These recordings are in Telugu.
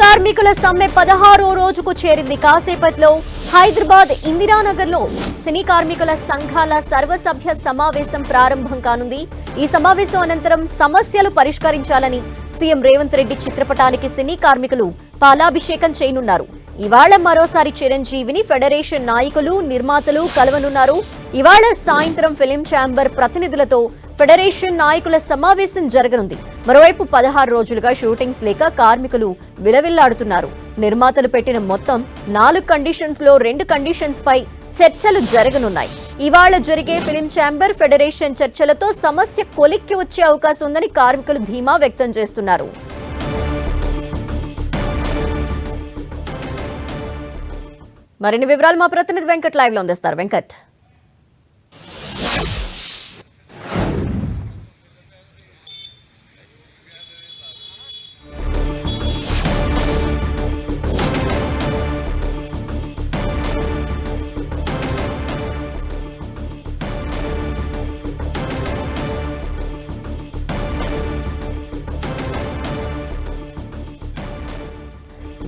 కార్మికుల సమ్మె పదహారో రోజుకు చేరింది. కాసేపట్లో హైదరాబాద్ ఇందిరానగర్లో సినీ కార్మికుల సంఘాల సర్వసభ్య సమావేశం ప్రారంభం కానుంది. ఈ సమావేశం అనంతరం సమస్యలు పరిష్కరించాలని సీఎం రేవంత్ రెడ్డి చిత్రపటానికి సినీ కార్మికులు పాలాభిషేకం చేయనున్నారు. ఇవాళ మరోసారి చిరంజీవిని ఫెడరేషన్ నాయకులు నిర్మాతలు కలవనున్నారు. ఇవాళ సాయంత్రం ఫిలిం ఛాంబర్ ప్రతినిధులతో ఫెడరేషన్ నాయకుల సమావేశం జరగనుంది. మరోవైపు పదహారు రోజులుగా షూటింగ్స్ లేక కార్మికులు విలవిల్లాడుతున్నారు. నిర్మాతలు పెట్టిన మొత్తం నాలుగు కండిషన్స్లో రెండు కండిషన్స్ పై చర్చలు జరగనున్నాయి. ఇవాళ జరిగే ఫిలిం ఛాంబర్ ఫెడరేషన్ చర్చలతో సమస్య కొలిక్కి వచ్చే అవకాశం ఉందని కార్మికులు ధీమా వ్యక్తం చేస్తున్నారు. మరిన్ని వివరాలు మా ప్రతినిధి వెంకట్ లైవ్లో అందిస్తారు. వెంకట్.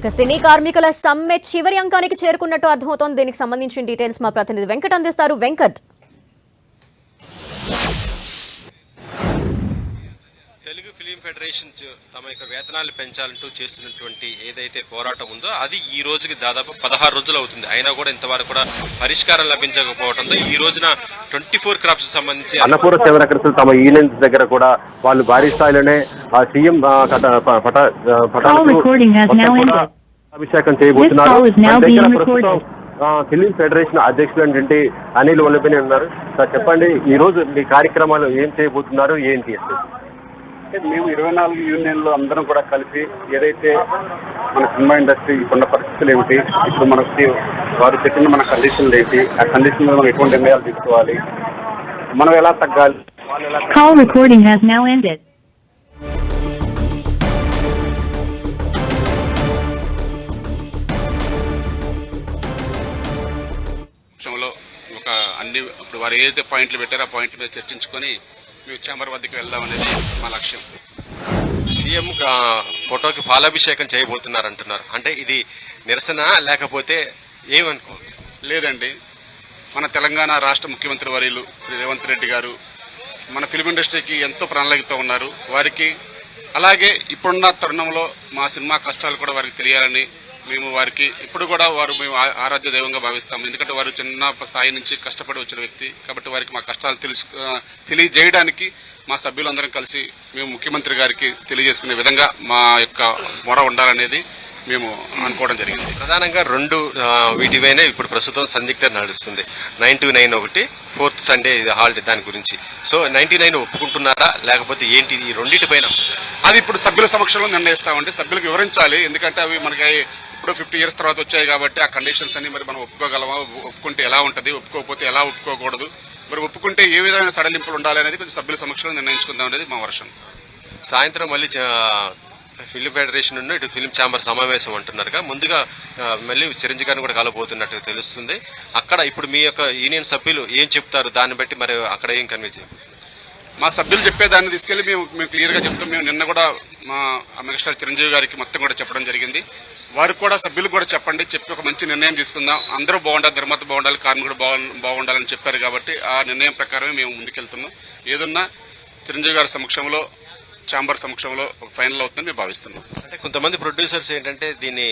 ఇక సినీ కార్మికుల సమ్మె చివరి అంకానికి చేరుకున్నట్టు అర్థమవుతోంది. దీనికి సంబంధించిన డీటెయిల్స్ మా ప్రతినిధి వెంకట్ అందిస్తారు. వెంకట్. తెలుగు ఫిలిం ఫెడరేషన్ చ- తమ యొక్క వేతనాలు పెంచాలంటూ చేస్తున్నటువంటి ఏదైతే పోరాటం ఉందో అది ఈ రోజుకి దాదాపు పదహారు రోజులు అవుతుంది. అయినా కూడా ఇంతవరకు కూడా పరిష్కారం లభించకపోవడంతో ఈ రోజున ట్వంటీ ఫోర్ క్రాప్స్ సంబంధించి అన్నపూర్ణ సేవరకర్తలు తమ యూనియన్స్ దగ్గర కూడా వాళ్ళు భారీ స్థాయిలోనే ఆ సీఎం. అభిషేకం చేయబోతున్నారు. ప్రస్తుతం ఫిలిం ఫెడరేషన్ అధ్యక్షులు అనిల్ వల్లభని ఉన్నారు. సార్ చెప్పండి ఈ రోజు మీ కార్యక్రమాలు ఏం చేయబోతున్నారు ఏంటి? మేము ఇరవై నాలుగు యూనియన్లు అందరం కూడా కలిసి ఏదైతే మన సినిమా ఇండస్ట్రీ ఇప్పుడున్న పరిస్థితులు ఏమిటి ఇప్పుడు మనకి వారు చెప్పిన మన కండిషన్లు ఏంటి ఆ కండిషన్ మీద మనం ఎటువంటి నిర్ణయాలు తీసుకోవాలి మనం ఎలా తగ్గాలి వాళ్ళు ఎలా అన్ని ఇప్పుడు వారు ఏదైతే పాయింట్లు పెట్టారో ఆ పాయింట్ల మీద చర్చించుకొని మేము ఛాంబర్ వద్దకు వెళ్దాం అనేది మా లక్ష్యం. సీఎం ఫోటోకి పాలాభిషేకం చేయబోతున్నారు అంటున్నారు అంటే ఇది నిరసన లేకపోతే ఏమనుకో? లేదండి. మన తెలంగాణ రాష్ట్ర ముఖ్యమంత్రి వర్యులు శ్రీ రేవంత్ రెడ్డి గారు మన ఫిలిం ఇండస్ట్రీకి ఎంతో ప్రణాళికతో ఉన్నారు. వారికి అలాగే ఇప్పుడున్న తరుణంలో మా సినిమా కష్టాలు కూడా వారికి తెలియాలని మేము వారికి ఇప్పుడు కూడా వారు మేము ఆరాధ్య దైవంగా భావిస్తాం ఎందుకంటే వారు చిన్న స్థాయి నుంచి కష్టపడి వచ్చిన వ్యక్తి. కాబట్టి వారికి మా కష్టాలు తెలుసు తెలియజేయడానికి మా సభ్యులందరం కలిసి మేము ముఖ్యమంత్రి గారికి తెలియజేసుకునే విధంగా మా యొక్క మొర ఉండాలనేది మేము అనుకోవడం జరిగింది. ప్రధానంగా రెండు వీటిపైనే ఇప్పుడు ప్రస్తుతం సందిగ్ధ నడుస్తుంది. నైన్ టు నైన్ ఒకటి ఫోర్త్ సండే హాలిడే దాని గురించి. సో నైన్టీ నైన్ ఒప్పుకుంటున్నారా? లేకపోతే ఏంటి ఈ రెండింటిపైన అది ఇప్పుడు సభ్యుల సమక్షంలో నిర్ణయిస్తామండి. సభ్యులకు వివరించాలి. ఎందుకంటే అవి మనకి ఇప్పుడు ఫిఫ్టీ ఇయర్స్ తర్వాత వచ్చాయి కాబట్టి ఆ కండిషన్స్ అన్ని మరి మనం ఒప్పుకోగలమా? ఒప్పుకుంటే ఎలా ఉంటుంది? ఒప్పుకోకపోతే ఎలా ఒప్పుకోకూడదు? మరి ఒప్పుకుంటే ఏ విధమైన సడలింపులు ఉండాలి అనేది కొంచెం సభ్యుల సమక్షంలో నిర్ణయించుకుందాం అనేది మా వర్షం. సాయంత్రం మళ్ళీ చ- ఫిలిం ఫెడరేషన్ నుండి ఇటు ఫిలిం ఛాంబర్ సమావేశం అంటున్నారుగా ముందుగా మళ్ళీ చిరంజీవి గారిని కూడా కలబోతున్నట్టు తెలుస్తుంది. అక్కడ ఇప్పుడు మీ యొక్క యూనియన్ సభ్యులు ఏం చెప్తారు? దాన్ని బట్టి మరి అక్కడ ఏం కన్వే మా సభ్యులు చెప్పేదాన్ని తీసుకెళ్ళి మేము మేము క్లియర్గా చెప్తాం. మేము నిన్న కూడా మా మెగాస్టార్ చిరంజీవి గారికి మొత్తం కూడా చెప్పడం జరిగింది. వారికి కూడా సభ్యులకు కూడా చెప్పండి చెప్పి ఒక మంచి నిర్ణయం తీసుకుందాం. అందరూ బాగుండాలి నిర్మాత బాగుండాలి కార్మికుడు బాగుండాలని చెప్పారు కాబట్టి ఆ నిర్ణయం ప్రకారమే మేము ముందుకెళ్తున్నాం. ఏదన్నా చిరంజీవి గారి సమక్షంలో ఛాంబర్ సమక్షంలో ఒక ఫైనల్ అవుతుందని మేము భావిస్తున్నాం. అంటే కొంతమంది ప్రొడ్యూసర్స్ ఏంటంటే దీన్ని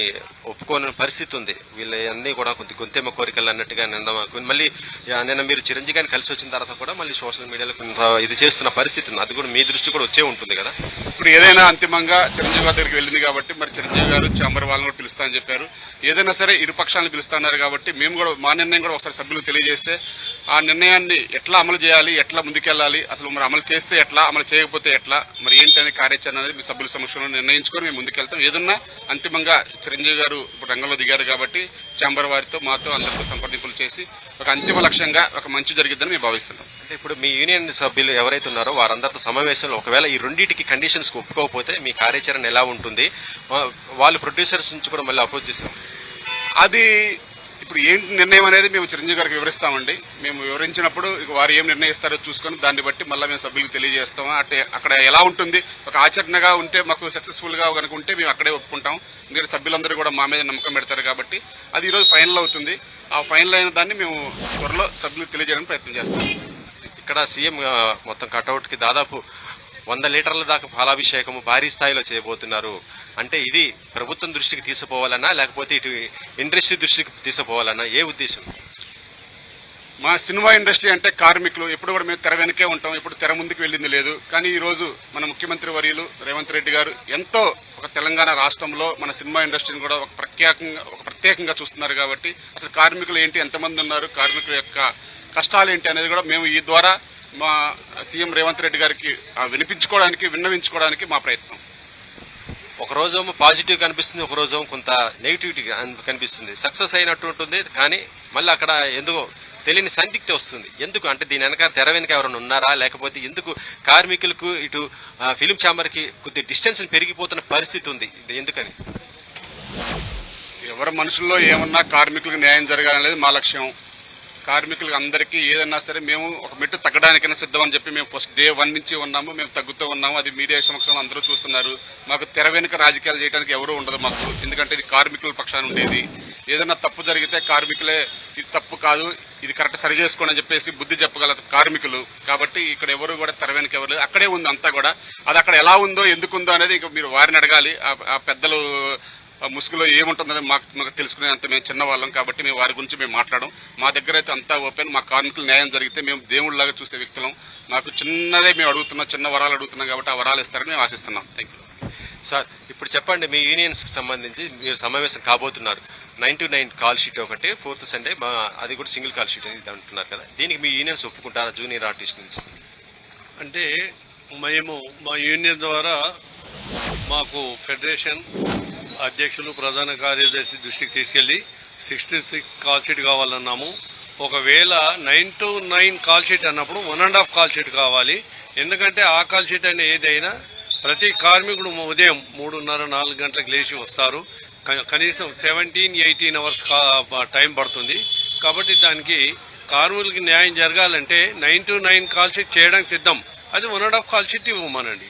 ఒప్పుకోని పరిస్థితి ఉంది. వీళ్ళన్నీ కూడా కొంత గొంతెమ్మ కోరికలు అన్నట్టుగా నిన్న మళ్ళీ నిన్న మీరు చిరంజీవి గారిని కలిసి వచ్చిన తర్వాత కూడా మళ్ళీ సోషల్ మీడియాలో కొంత ఇది చేస్తున్న పరిస్థితి ఉంది. అది కూడా మీ దృష్టి కూడా వచ్చే ఉంటుంది కదా. ఇప్పుడు ఏదైనా అంతిమంగా చిరంజీవి గారి దగ్గరికి వెళ్ళింది కాబట్టి మరి చిరంజీవి గారు చాంబర్ వాళ్ళని కూడా పిలుస్తా అని చెప్పారు. ఏదైనా సరే ఇరు పక్షాలను పిలుస్తున్నారు కాబట్టి మేము కూడా మా నిర్ణయం కూడా ఒకసారి సభ్యులకు తెలియజేస్తే ఆ నిర్ణయాన్ని ఎట్లా అమలు చేయాలి ఎట్లా ముందుకెళ్ళాలి అసలు మరి అమలు చేస్తే ఎట్లా అమలు చేయకపోతే ఎట్లా మరి ఏంటి కార్యాచరణ అనేది మీ సభ్యుల సమక్షంలో నిర్ణయించుకొని మేము ముందుకెళ్తాం. ఏదన్నా అంతిమంగా చిరంజీవి గారు ఇప్పుడు రంగంలో దిగారు కాబట్టి చాంబర్ వారితో మాతో అందరితో సంప్రదింపులు చేసి ఒక అంతిమ లక్ష్యంగా ఒక మంచి జరిగిద్దని మేము భావిస్తున్నాం. ఇప్పుడు మీ యూనియన్ సభ్యులు ఎవరైతే ఉన్నారో వారందరితో సమావేశంలో ఒకవేళ ఈ రెండింటికి కండిషన్స్ ఒప్పుకోకపోతే మీ కార్యాచరణ ఎలా ఉంటుంది? వా- వాళ్ళు ప్రొడ్యూసర్స్ నుంచి కూడా మళ్ళీ అపోజ్ చేశారు. అది ఇప్పుడు ఏం నిర్ణయం అనేది మేము చిరంజీవి గారికి వివరిస్తామండి. మేము వివరించినప్పుడు వారు ఏం నిర్ణయిస్తారో చూసుకొని దాన్ని బట్టి మళ్ళీ మేము సభ్యులకు తెలియజేస్తాం అంటే అక్కడ ఎలా ఉంటుంది? ఒక ఆచరణగా ఉంటే మాకు సక్సెస్ఫుల్గా కనుక ఉంటే మేము అక్కడే ఒప్పుకుంటాం. ఎందుకంటే సభ్యులందరూ కూడా మా మీద నమ్మకం పెడతారు కాబట్టి అది ఈరోజు ఫైనల్ అవుతుంది. ఆ ఫైనల్ అయిన దాన్ని మేము త్వరలో సభ్యులకు తెలియజేయడానికి ప్రయత్నం చేస్తాం. ఇక్కడ సీఎం మొత్తం కటౌట్కి దాదాపు వంద లీటర్ల దాకా పాలాభిషేకము భారీ స్థాయిలో చేయబోతున్నారు. అంటే ఇది ప్రభుత్వం దృష్టికి తీసుకుపోవాలన్నా లేకపోతే ఇటు ఇండస్ట్రీ దృష్టికి తీసుకుపోవాలన్నా ఏ ఉద్దేశం? మా సినిమా ఇండస్ట్రీ అంటే కార్మికులు ఎప్పుడు కూడా మేము తెర వెనకే ఉంటాం ఎప్పుడు తెర ముందుకు వెళ్ళింది లేదు. కానీ ఈరోజు మన ముఖ్యమంత్రి వర్యులు రేవంత్ రెడ్డి గారు ఎంతో ఒక తెలంగాణ రాష్ట్రంలో మన సినిమా ఇండస్ట్రీని కూడా ఒక ప్రఖ్యాతంగా ఒక ప్రత్యేకంగా చూస్తున్నారు కాబట్టి అసలు కార్మికులు ఏంటి ఎంతమంది ఉన్నారు కార్మికుల యొక్క కష్టాలు ఏంటి అనేది కూడా మేము ఈ ద్వారా మా సీఎం రేవంత్ రెడ్డి గారికి వినిపించుకోవడానికి విన్నవించుకోవడానికి మా ప్రయత్నం. ఒక రోజు పాజిటివ్ కనిపిస్తుంది ఒక రోజు కొంత నెగిటివిటీ కనిపిస్తుంది. సక్సెస్ అయినట్టు ఉంటుంది కానీ మళ్ళీ అక్కడ ఎందుకో తెలియని సందిగ్ధి వస్తుంది. ఎందుకు? అంటే దీని వెనక తెర వెనక ఎవరైనా ఉన్నారా? లేకపోతే ఎందుకు కార్మికులకు ఇటు ఫిలిం ఛాంబర్కి కొద్ది డిస్టెన్స్ పెరిగిపోతున్న పరిస్థితి ఉంది? ఎందుకని? ఎవరి మనుషుల్లో ఏమన్నా కార్మికులకు న్యాయం జరగాలనేది మా లక్ష్యం. కార్మికులకు అందరికీ ఏదన్నా సరే మేము ఒక మెట్టు తగ్గడానికైనా సిద్ధం అని చెప్పి మేము ఫస్ట్ డే వన్ నుంచి ఉన్నాము మేము తగ్గుతూ ఉన్నాము. అది మీడియా సమక్షంలో అందరూ చూస్తున్నారు. మాకు తెర వెనుక రాజకీయాలు చేయడానికి ఎవరూ ఉండదు మాకు. ఎందుకంటే ఇది కార్మికుల పక్షాన ఉండేది. ఏదైనా తప్పు జరిగితే కార్మికులే ఇది తప్పు కాదు ఇది కరెక్ట్ సరి చేసుకోండి అని చెప్పేసి బుద్ధి చెప్పగల కార్మికులు. కాబట్టి ఇక్కడ ఎవరు కూడా తెర వెనుక ఎవరు అక్కడే ఉంది అంతా కూడా. అది అక్కడ ఎలా ఉందో ఎందుకు ఉందో అనేది ఇంకా మీరు వారిని అడగాలి. ఆ- పెద్దలు ముసుగులో ఏముంటుందని మాకు మాకు తెలుసుకునే అంత మేము చిన్నవాళ్ళం కాబట్టి మేము వారి గురించి మేము మాట్లాడడం. మా దగ్గర అయితే అంతా ఓపెన్ మా కార్మికులు న్యాయం జరిగితే మేము దేవుళ్ళలాగా చూసే వ్యక్తులం. మాకు చిన్నదే మేము అడుగుతున్నాం చిన్న వరాలు అడుగుతున్నాం కాబట్టి ఆ వరాలు ఇస్తారని మేము ఆశిస్తున్నాం. థ్యాంక్ యూ సార్ ఇప్పుడు చెప్పండి మీ యూనియన్స్కి సంబంధించి మీరు సమావేశం కాబోతున్నారు. Nine to nine call sheet ఒకటి ఫోర్త్ సండే మా అది కూడా సింగిల్ కాల్ షీట్ ఇది అంటున్నారు కదా. దీనికి మీ యూనియన్స్ ఒప్పుకుంటారా జూనియర్ ఆర్టిస్ట్ నుంచి? అంటే మేము మా యూనియన్ ద్వారా మాకు ఫెడరేషన్ అధ్యక్షులు ప్రధాన కార్యదర్శి దృష్టికి తీసుకెళ్ళి సిక్స్టీ సిక్స్ కాల్ షీట్ కావాలన్నాము. ఒకవేళ nine to nine call sheet అన్నప్పుడు one and half call sheet కావాలి. ఎందుకంటే ఆ కాల్ షీట్ అయినా ఏదైనా ప్రతి కార్మికుడు ఉదయం మూడున్నర నాలుగు గంటలకు లేచి వస్తారు. క- కనీసం సెవెంటీన్ ఎయిటీన్ అవర్స్ టైం పడుతుంది. కాబట్టి దానికి కార్మికులకి న్యాయం జరగాలంటే nine to nine call sheet చేయడానికి సిద్ధం. అది one and half call sheet ఇవ్వమనండి.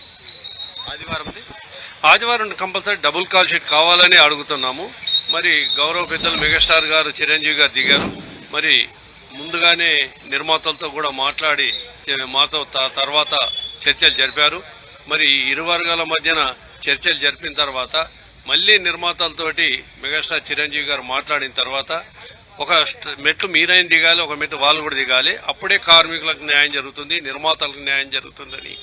ఆదివారం ఆదివారం కంపల్సరీ డబుల్ కాల్ షీట్ కావాలని అడుగుతున్నాము. మరి గౌరవ పెద్దలు మెగాస్టార్ గారు చిరంజీవి గారు దిగారు. మరి ముందుగానే నిర్మాతలతో కూడా మాట్లాడి మాతో త- తర్వాత చర్చలు జరిపారు. మరి ఇరు వర్గాల మధ్యన చర్చలు జరిపిన తర్వాత మళ్ళీ నిర్మాతలతోటి మెగాస్టార్ చిరంజీవి గారు మాట్లాడిన తర్వాత ఒక మెట్లు మీరైన దిగాలి ఒక మెట్టు వాళ్ళు కూడా దిగాలి. అప్పుడే కార్మికులకు న్యాయం జరుగుతుంది నిర్మాతలకు న్యాయం జరుగుతుందని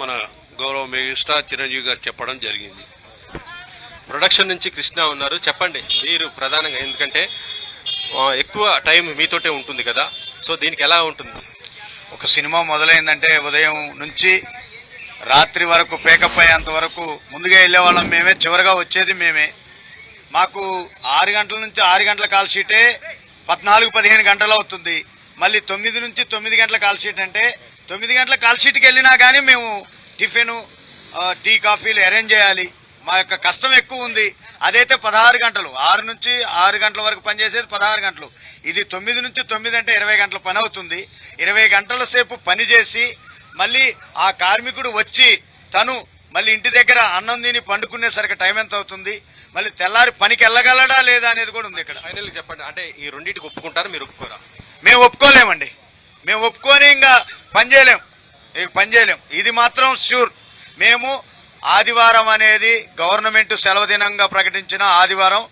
మన గౌరవ మెగాస్టార్ చిరంజీవి గారు చెప్పడం జరిగింది. ప్రొడక్షన్ నుంచి కృష్ణ ఉన్నారు. చెప్పండి మీరు ప్రధానంగా ఎందుకంటే ఎక్కువ టైం మీతోటే ఉంటుంది కదా. సో దీనికి ఎలా ఉంటుంది? ఒక సినిమా మొదలైందంటే ఉదయం నుంచి రాత్రి వరకు పేకప్ అయ్యేంత వరకు ముందుగా వెళ్ళే వాళ్ళం మేమే చివరిగా వచ్చేది మేమే. మాకు ఆరు గంటల నుంచి ఆరు గంటల కాల్ షీటే పద్నాలుగు పదిహేను గంటలు అవుతుంది. మళ్ళీ తొమ్మిది నుంచి తొమ్మిది గంటల కాల్ షీట్ అంటే తొమ్మిది గంటల కాల్ షీట్కి వెళ్ళినా కానీ మేము టిఫిన్ టీ కాఫీలు అరేంజ్ చేయాలి. మా యొక్క కష్టం ఎక్కువ ఉంది. అదైతే పదహారు గంటలు. ఆరు నుంచి ఆరు గంటల వరకు పనిచేసేది పదహారు గంటలు. ఇది తొమ్మిది నుంచి తొమ్మిది అంటే ఇరవై గంటల పని అవుతుంది. ఇరవై గంటల సేపు పని చేసి మళ్ళీ ఆ కార్మికుడు వచ్చి తను మళ్ళీ ఇంటి దగ్గర అన్నం తిని పండుకునేసరికి టైం ఎంత అవుతుంది? మళ్ళీ తెల్లారి పనికి వెళ్ళగలడా లేదా అనేది కూడా ఉంది ఇక్కడ. ఫైనల్ చెప్పండి. అంటే ఈ రెండింటికి ఒప్పుకుంటారా? మీరు ఒప్పుకోరా? మేము ఒప్పుకోలేమండి. మేము ఒప్పుకొని ఇంకా పని చేయలేం. ఇక పని చేయలేం. ఇది మాత్రం ష్యూర్ మేము ఆదివారం అనేది గవర్నమెంట్ సెలవు దినంగా ప్రకటించిన ఆదివారం.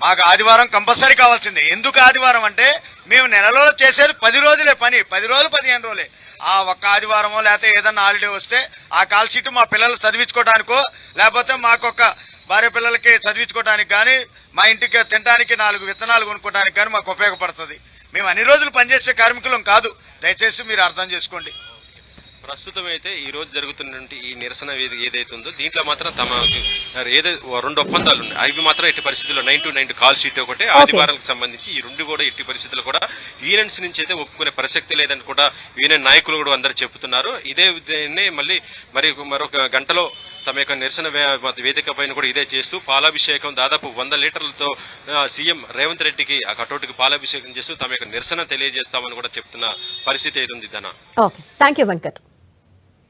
మాకు ఆదివారం కంపల్సరీ కావాల్సిందే. ఎందుకు ఆదివారం అంటే మేము నెలలో చేసేది పది రోజులే పని. పది రోజులు పదిహేను రోజులే. ఆ ఒక్క ఆదివారమో లేకపోతే ఏదన్నా హాలిడే వస్తే ఆ కాల్ షీట్ మా పిల్లలు చదివించుకోవడానికో లేకపోతే మాకొక భార్య పిల్లలకి చదివించుకోవడానికి కానీ మా ఇంటికి తినడానికి నాలుగు విత్తనాలు కొనుక్కోవడానికి కానీ మాకు ఉపయోగపడుతుంది. మేము అన్ని రోజులు పనిచేసే కార్మికులం కాదు. దయచేసి మీరు అర్థం చేసుకోండి. ప్రస్తుతం అయితే ఈ రోజు జరుగుతున్నటువంటి ఈ నిరసన ఏది- ఏదైతే ఉందో దీంట్లో మాత్రం తమ ఏదో రెండు ఒప్పందాలు ఉన్నాయి. అవి మాత్రం ఎట్టి పరిస్థితుల్లో nine to nine call sheet ఒకటి. ఆదివారానికి సంబంధించి ఈ రెండు కూడా ఎట్టి పరిస్థితుల్లో కూడా యూనియన్స్ నుంచి అయితే ఒప్పుకునే ప్రసక్తి లేదని కూడా యూనియన్ నాయకులు కూడా అందరూ చెబుతున్నారు ఇదే మళ్ళీ మరి మరొక గంటలో తమ యొక్క నిరసన వేదిక పైన కూడా ఇదే చేస్తూ పాలాభిషేకం దాదాపు వంద లీటర్లతో సీఎం రేవంత్ రెడ్డికి ఆ కటౌట్కి పాలాభిషేకం చేస్తూ తమ యొక్క నిరసన తెలియజేస్తామని కూడా చెప్తున్న పరిస్థితి అయితే ఉంది Dhana? Okay. Thank you Venkat.